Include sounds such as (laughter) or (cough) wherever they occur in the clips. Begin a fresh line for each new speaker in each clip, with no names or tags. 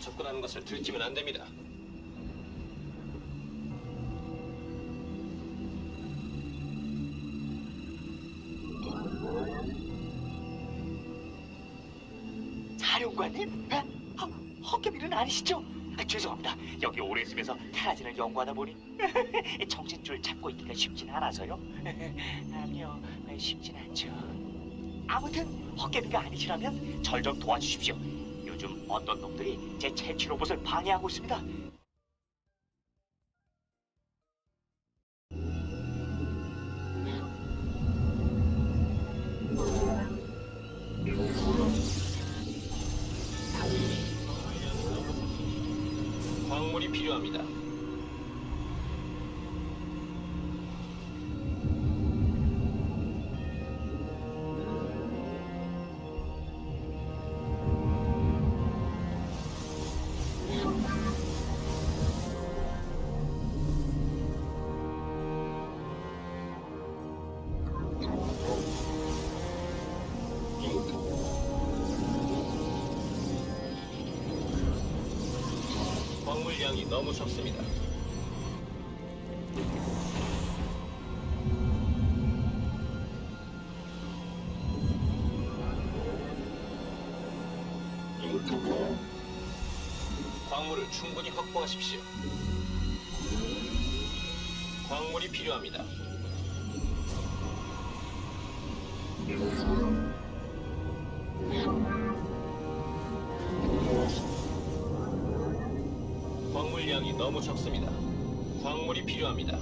접근하는 것을 들키면 안 됩니다.
사령관님? 에? 허, 헛개비는 아니시죠? 아, 죄송합니다. 여기 오래 있으면서 테라진을 연구하다 보니 (laughs) 정신줄 잡고 있기가 쉽진 않아서요. (laughs) 아니요, 쉽진 않죠. 아무튼 헛개비가 아니시라면 절 좀 도와주십시오. 요즘 어떤 놈들이 제 채취 로봇을 방해하고 있습니다.
광물량이 너무 적습니다. 광물을 충분히 확보하십시오. 광물이 필요합니다. 너무 적습니다. 광물이 필요합니다.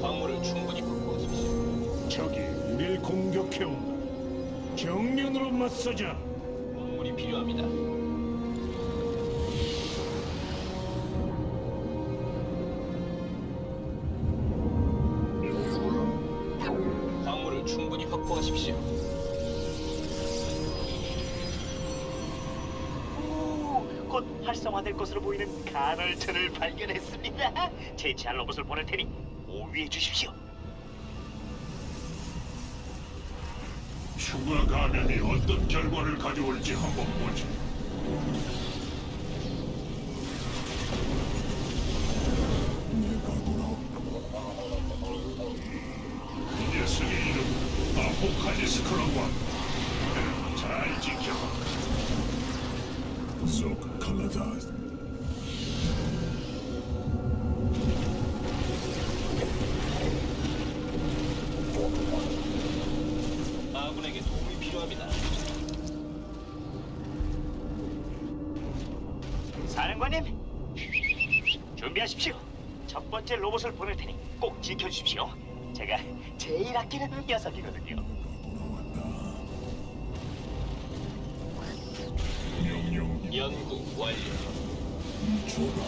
광물을 충분히 확보하십시오.
적이 우릴 공격해온다. 정면으로 맞서자.
확보하십시오.
오, 곧 활성화될 것으로 보이는 간헐천을 발견했습니다. 제치할 로봇을 보낼 테니 오위해 주십시오.
추가 감염이 어떤 결과를 가져올지 한번 보지. 칼라다.
아군에게 도움이 필요합니다.
사령관님, 준비하십시오. 첫 번째 로봇을 보낼 테니 꼭 지켜주십시오. 제가 제일 아끼는 녀석이거든요.
연구 완료.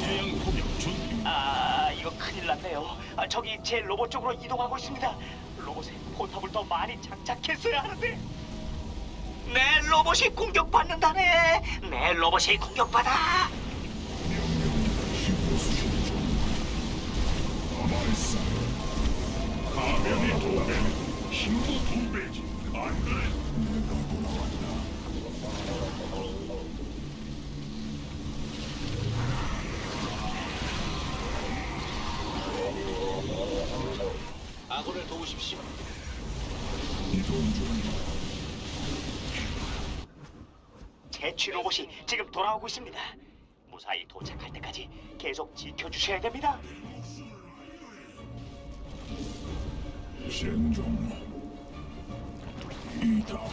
대형 포격 준비.
아, 이거 큰일 났네요. 아, 저기 제 로봇 쪽으로 이동하고 있습니다. 로봇에 포탑을 더 많이 장착했어야 하는데. 내 로봇이 공격받는다네. 내 로봇이 공격받아.
두 배는 힘도 두 배지. 안 그래?
아군을 도우십시오.
제취 로봇이 지금 돌아오고 있습니다. 무사히 도착할 때까지 계속 지켜주셔야 됩니다.
신종 이닥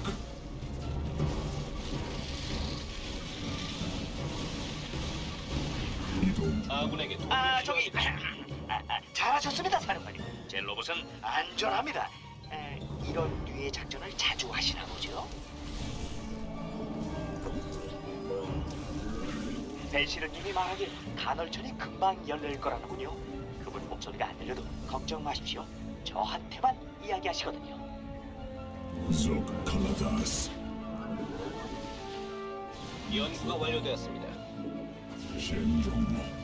이동
아군에게
아, 저기. 아, 아, 잘하셨습니다, 사령관님. 제 로봇은 안전합니다. 에, 이런 류의 작전을 자주 하시나 보죠? 벨시르님이 말하길 간헐천이 금방 열릴 거라는군요. 그분 목소리가 안 들려도 걱정 마십시오. 저한테만 이야기하시거든요.
속 칼라다스
연구가 완료되었습니다.
신종 이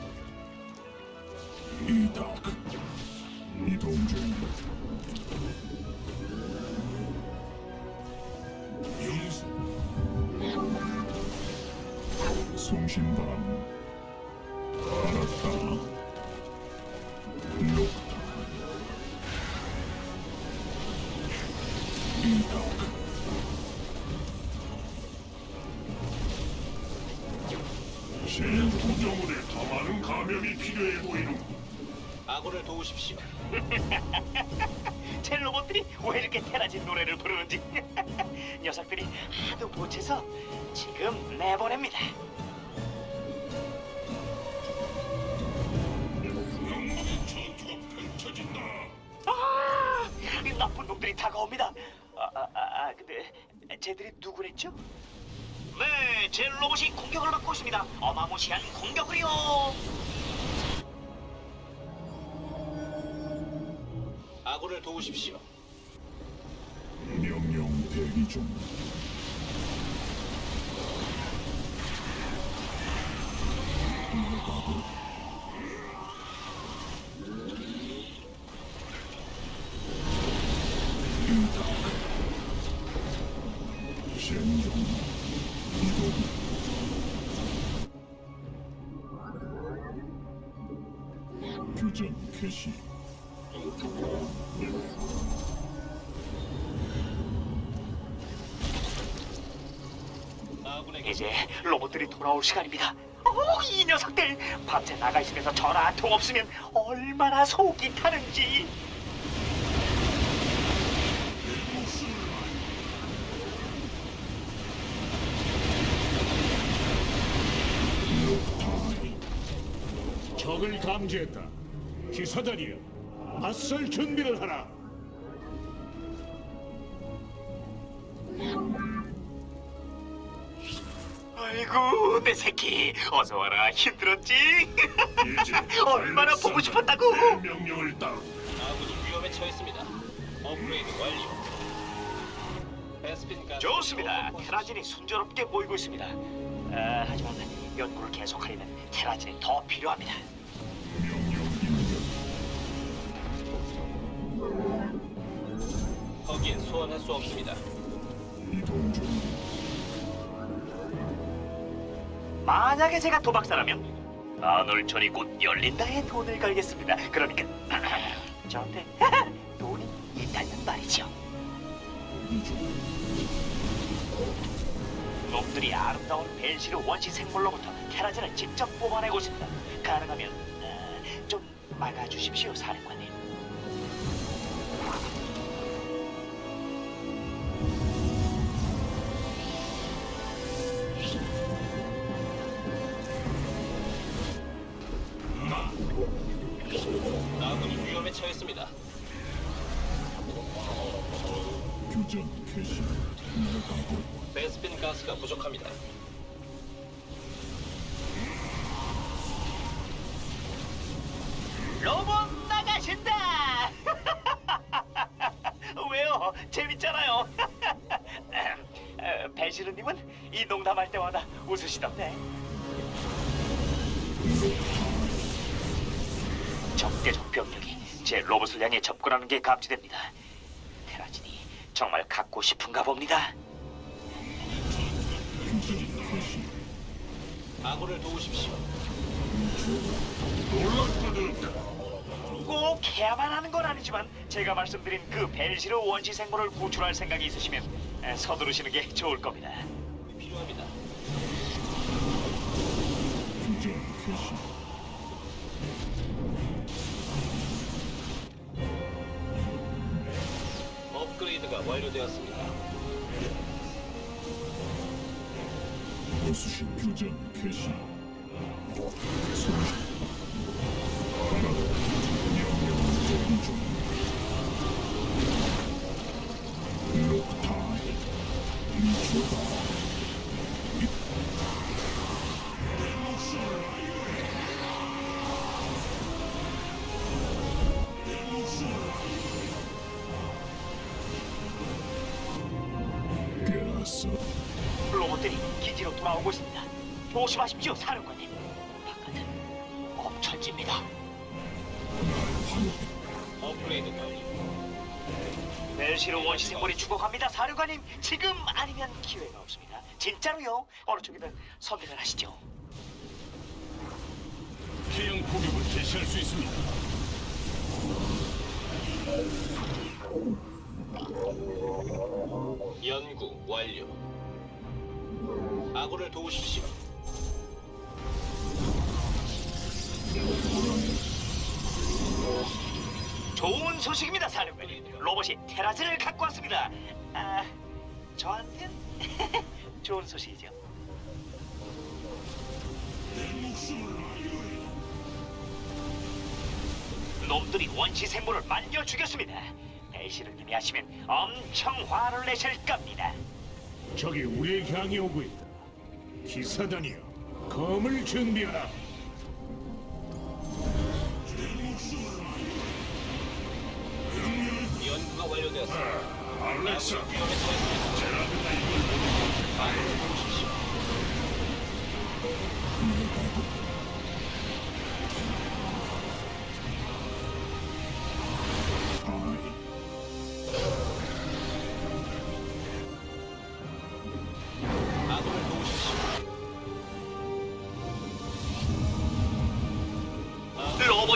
도우십시오. (laughs)
제 로봇들이 왜 이렇게 테라진 노래를 부르는지 (laughs) 녀석들이 하도 보채서 지금 내보냅니다. 아, 이 나쁜 놈들이 다가옵니다. 아, 아, 아, 아, 근데 쟤들이 누구랬죠? 네, 제 로봇이 공격을 받고 있습니다. 어마무시한 공격을요.
아군을 도우십시오.
명령 대기 중 신종 이동 규정 개시
이제 로봇들이 돌아올 시간입니다. 어, 이 녀석들 밤새 나가 있으면서 전화 한 통 없으면 얼마나 속이 타는지.
적을 감지했다. 기사단이여, 맞설 준비를 하라.
아이고 내 새끼 어서 와라 힘들었지?
이제 (laughs)
얼마나 보고 싶었다고?
내 명령을 따르
아군이 위험에 처했습니다. 업그레이드 완료. 베스핀 가스
좋습니다. 테라진이 순조롭게 모이고 있습니다. 아, 하지만 연구를 계속하려면 테라진이 더 필요합니다.
거기엔 소환할 수 없습니다.
이동 중
만약에 제가 도박사라면 아놀천이 곧 열린다에 돈을 걸겠습니다. 그러니까 (clears throat) 저한테 (clears throat) 돈이 있다는 말이죠.
이중
놈들이 아름다운 벨시르 원시 생물로부터 테라진을 직접 뽑아내고 있습니다. 가능하면 어, 좀 막아주십시오, 사령관님.
부족합니다.
로봇 나가신다! (laughs) 왜요? 재밌잖아요. (laughs) 어, 벨시르님은 이 농담할 때마다 웃으시던데. 적대적 병력이 제 로봇을 향해 접근하는 게 감지됩니다. 테라진이 정말 갖고 싶은가 봅니다.
아군을 도우십시오.
꼭 해야만 하는 건 아니지만 제가 말씀드린 그 벨시르 원시 생물을 구출할 생각이 있으시면 에, 서두르시는 게 좋을 겁니다.
필요합니다.
규정 개시
업그레이드가 완료되었습니다.
보수신 규정 개시 송신
로봇들이 기지로 돌아오고 있습니다. 조심하십시오, 사령관님. 바깥은 엄천지입니다.
업그레이드 완료.
벨시로 원시 생물이 죽어갑니다, 사령관님. 지금 아니면 기회가 없습니다. 진짜로요. 어느 쪽이든 선택을 하시죠.
태양 포격을 개시할 수 있습니다.
연구 완료. 아군을 도우십시오.
좋은 소식입니다, 사령관님. 로봇이 테라즈를 갖고 왔습니다. 아, 저한텐 (laughs) 좋은 소식이죠. 놈들이 원시 생물을 말려 죽였습니다. 벨시르님이 하시면 엄청 화를 내실 겁니다.
적이 우리를 향해 오고 있다. 기사단이여, 검을 준비하라.
연구가 완료되었습니다. 위험에 처했습니다.
제라드가 이걸
도우십시오. 아군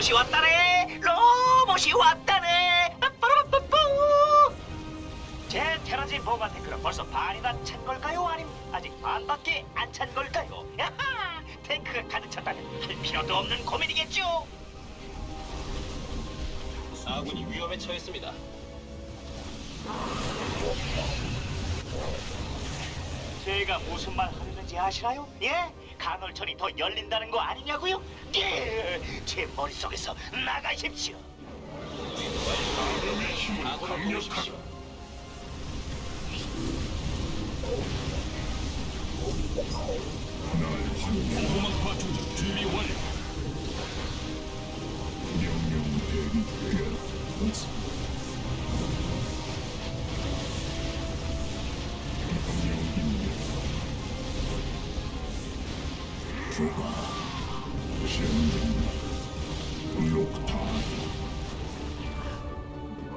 로봇이 왔다네! 로봇이 왔다네! 빠라바빠뿌! 제 테라진 보관 탱크는 벌써 반이나 찬 걸까요? 아님 아직 반밖에 안 찬 걸까요? 야하! 탱크가 가득 찼다면 할 필요도 없는 고민이겠죠?
아군이 위험에 처했습니다.
제가 무슨 말 하려는지 아시나요? 예? 간헐천이 더 열린다는 거 아니냐고요? 예! 제 머릿속에서 나가십시오!
감염의 힘은
아군을
강력하다.
도우십시오.
고구마 충전 준비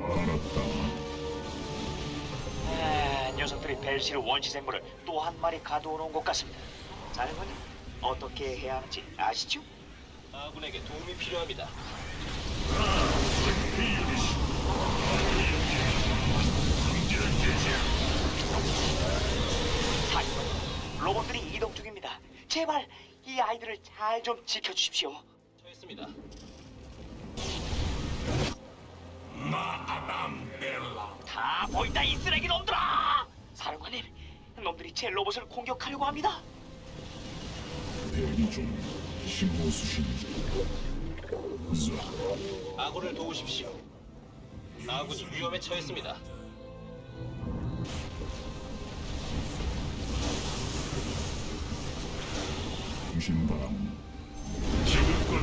완료.
아, 녀석들이 벨시르 원시 생물을 또 한 마리 가두어 놓은 것 같습니다. 사령관님, 어떻게 해야 하는지 아시죠?
아군에게 도움이 필요합니다.
사령관님, 로봇들이 이동 중입니다. 제발 이 아이들을 잘 좀 지켜주십시오.
처했습니다.
다 보인다 이 쓰레기 놈들아! 사령관님, 놈들이 제 로봇을 공격하려고 합니다.
아군을 도우십시오. 아군이 위험에 처했습니다.
지금껏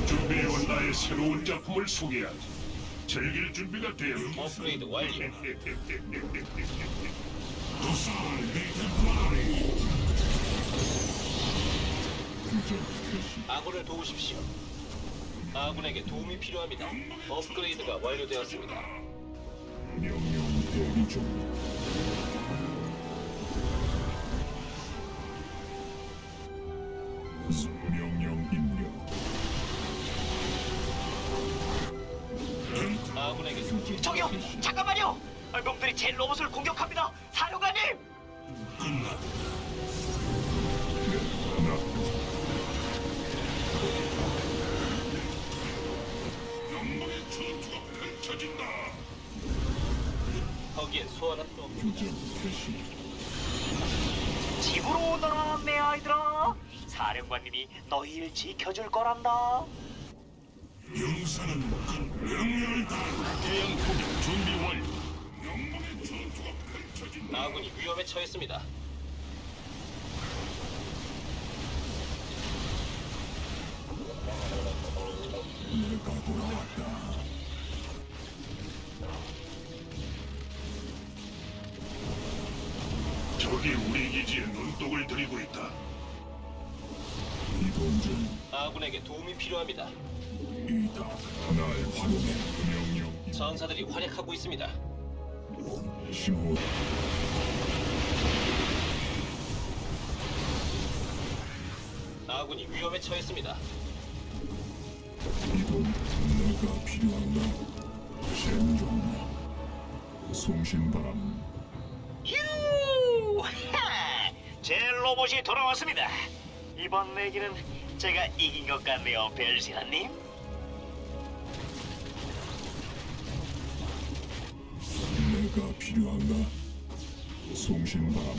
준비해온 나의 새로운 작품을 소개하지. 즐길 준비가 되었니?
업그레이드 완료. 아군을 도우십시오. 아군에게 도움이 필요합니다. 업그레이드가 완료되었습니다. 아군에게 도
저기요, 잠깐만요. 아, 놈들이 제 로봇을 공격합니다. 사령관님!
영광의 전투가 펼쳐진다.
거기에 수 없습니다.
집으로 오너라, 내 아이들아. 사령관님이 너희를 지켜줄 거란다.
용사는 명령을 다
태양 포격 준비 완료.
영광의 전투가 펼쳐진다.
아군이 위험에 처했습니다.
적이 우리 기지에 눈독을 들이고 있다.
아군에게 도움이 필요합니다.
날 활용해 명령
전사들이 활약하고 있습니다.
신호
아군이 위험에 처했습니다.
이동 내가 필요한가? 젠종 송신바람
휴! 하! (laughs) 제 로봇이 돌아왔습니다. 이번 내기는 제가 이긴 것 같네요, 벨시라님.
내가 필요한가? 송신바람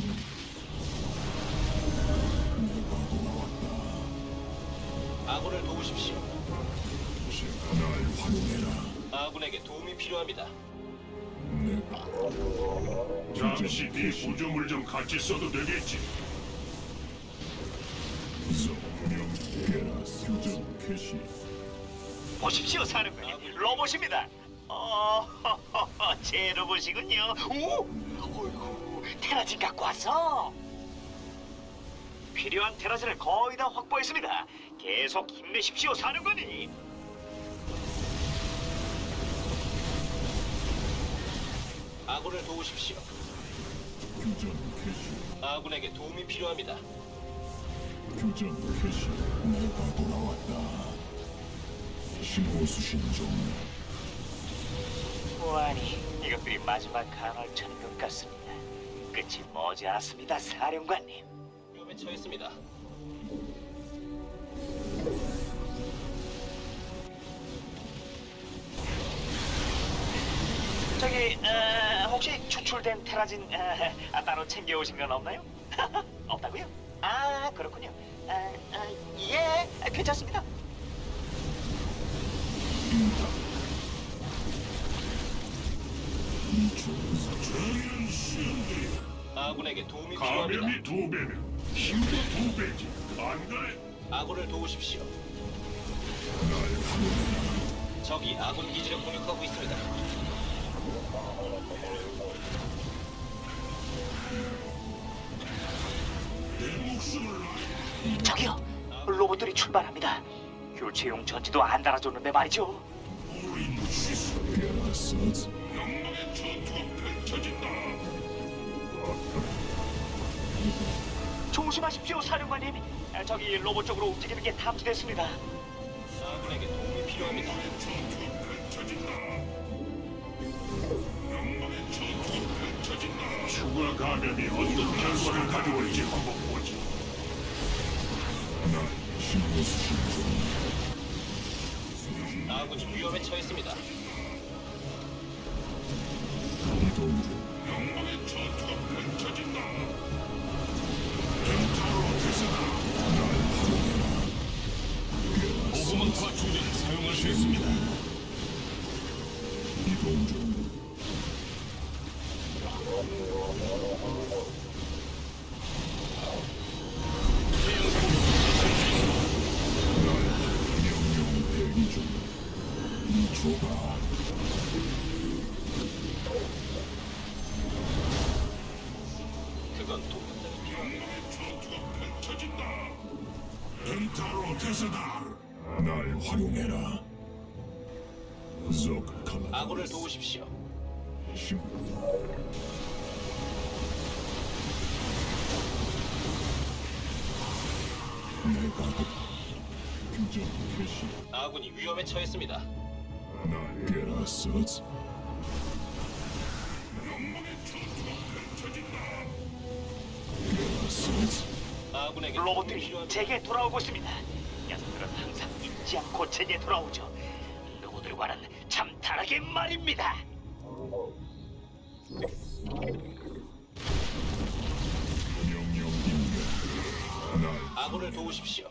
내가 돌아왔다.
아군을 도우십시오.
날 활용해라.
아군에게 도움이 필요합니다.
내가 잠시 네 구조물 좀 같이 써도 되겠지. 성명 게라스 교전 캐시
보십시오, 사령관님. 로봇입니다. 어, (laughs) 제 로봇이군요. 오, 어이구, 테라진 갖고 왔어. 필요한 테라진을 거의 다 확보했습니다. 계속 힘내십시오, 사령관님.
아군을 도우십시오.
교전 캐시
아군에게 도움이 필요합니다.
교전 캐시 내가 돌아왔다. 신호 수신 중
보아니, 이것들이 마지막 간헐천인 것 같습니다. 끝이 머지않았습니다, 사령관님.
위험에 처했습니다.
저기 어, 혹시 추출된 테라진 어, 아, 따로 챙겨오신 건 없나요? (laughs) 없다고요? 아 그렇군요. 아, 아, 예, 아, 괜찮습니다.
아군에게 도움이 필요합니다.
감염이 두 배면 힘도 두 배지. 안 그래?
아군을 도우십시오. 적이 아군 기지를 공격하고 있습니다.
저기요, 로봇들이 출발합니다. 교체용 전지도 안 달아줬는데 말이죠.
게라스 영광
조심하십시오, 사령관님. 아, 저기 로봇 쪽으로 움직이는 게 탐지됐습니다.
아군에게 도움이 필요합니다.
추가 감염이 어떤 결과를 가져올지 한번 보지.
아군이 위험에 처했습니다.
중.
아군을 도우십시오.
심. 내가
아군이 위험에 처했습니다.
날
아군에게
로봇들이. 제게 돌아오고 있습니다. 녀석들은 항상 잊지 않고 제게 돌아오죠. 누구들과는 참 다르게 말입니다.
아군을 도우십시오.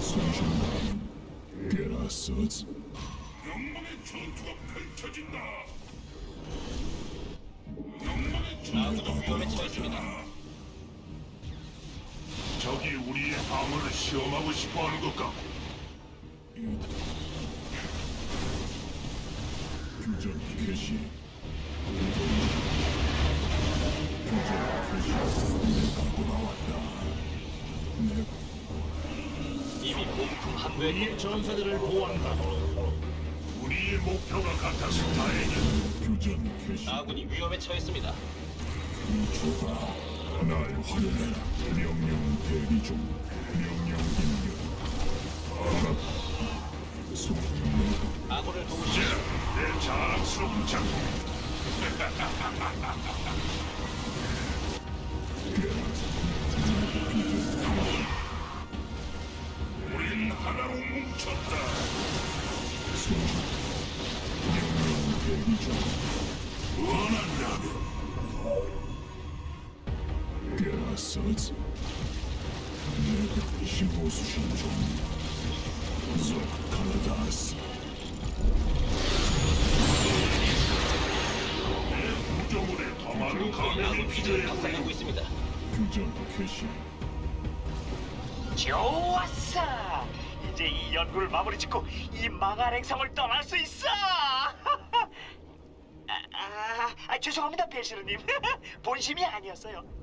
손신바람 게라스스
아군이 위험에 처했습니다.
적이 우리의 방어를 시험하고 싶어하는 것 같고 교전 개시 교전 개시 내가 돌아왔다 내가
이미 보급품 한
우리의 전사들을 보호한다.
우리의 목표가 같아서 다행이다.
교전 개시.
아군이 위험에 처했습니다.
주다. 날 활용해라. 명령 대기 중. 명령 입력. 알았다.
아군을 도우시오.
자, 내 자랑스러운 작품. 우린 하나로 뭉쳤다.
명령 대기 중.
원한다면
깨라서지. 내가 신
아군 기지를 박살내고. 있습니다.
교전 개시.
좋았어. 이제 이 연구를 마무리 짓고 이 망할 행성을 떠날 수 있어. (laughs) 아, 아, 아, 죄송합니다, 벨시르님. (laughs) 본심이 아니었어요.